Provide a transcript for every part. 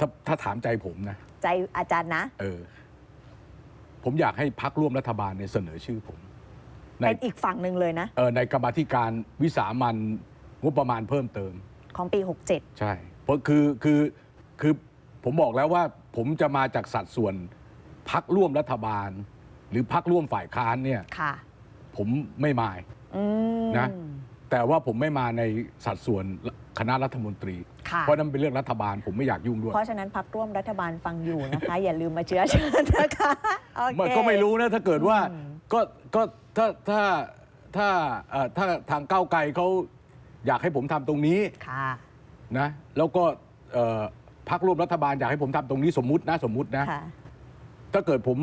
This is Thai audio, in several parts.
ถ้าถ้าถามใจผมนะ ใจอาจารย์นะ เออ ผมอยากให้พักร่วมรัฐบาลเนี่ยเสนอชื่อผม ในเป็นอีกฝั่งหนึ่งเลยนะ เออในกรรมาธิการวิสามันงบประมาณเพิ่มเติม ของปี 67 ใช่ เพราะคือคือคือผมบอกแล้วว่า ผมจะมาจากสัดส่วนพักร่วมรัฐบาล หรือพักร่วมฝ่ายค้านเนี่ย ค่ะ ผมไม่มายอืมนะ แต่ว่าผมไม่มาในสัดส่วนคณะรัฐมนตรี ค่ะ เพราะนั้นเป็นเรื่องรัฐบาลผมไม่อยากยุ่งด้วยเพราะฉะนั้นพักร่วมรัฐบาลฟังอยู่นะคะ อย่าลืมมาเชื้อเชิญนะคะโอเคมันก็ไม่รู้นะ ถ้าเกิดว่าอืม ก็ก็ถ้าถ้าถ้าเอ่อถ้าทางก้าวไกลเขาอยากให้ผมทำตรงนี้ค่ะ นะแล้วก็เอ่อพักร่วมรัฐบาลอยากให้ผมทำตรงนี้สมมุตินะสมมุตินะ ค่ะ ถ้าเกิดผม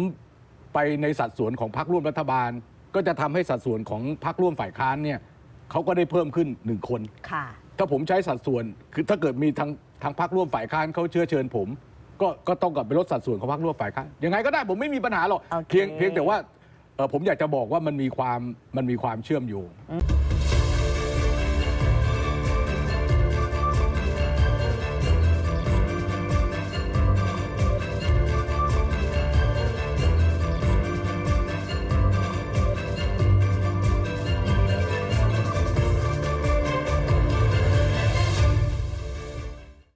ไปในสัดส่วนของพักร่วมรัฐบาล ก็จะทำให้สัดส่วนของพักร่วมฝ่ายค้านเนี่ย เขาก็ได้เพิ่มขึ้นหนึ่งคน ค่ะ ถ้าผมใช้สัดส่วน คือถ้าเกิดมีทางทางพักร่วมฝ่ายค้านเขาเชื้อเชิญผม ก็ก็ต้องกลับไปลดสัดส่วนของพักร่วมฝ่ายค้านยังไงก็ได้ผมไม่มีปัญหาหรอกโอเคเพียงเพียงแต่ว่าเอ่อผมอยากจะบอกว่ามันมีความมันมีความเชื่อมโยงอืม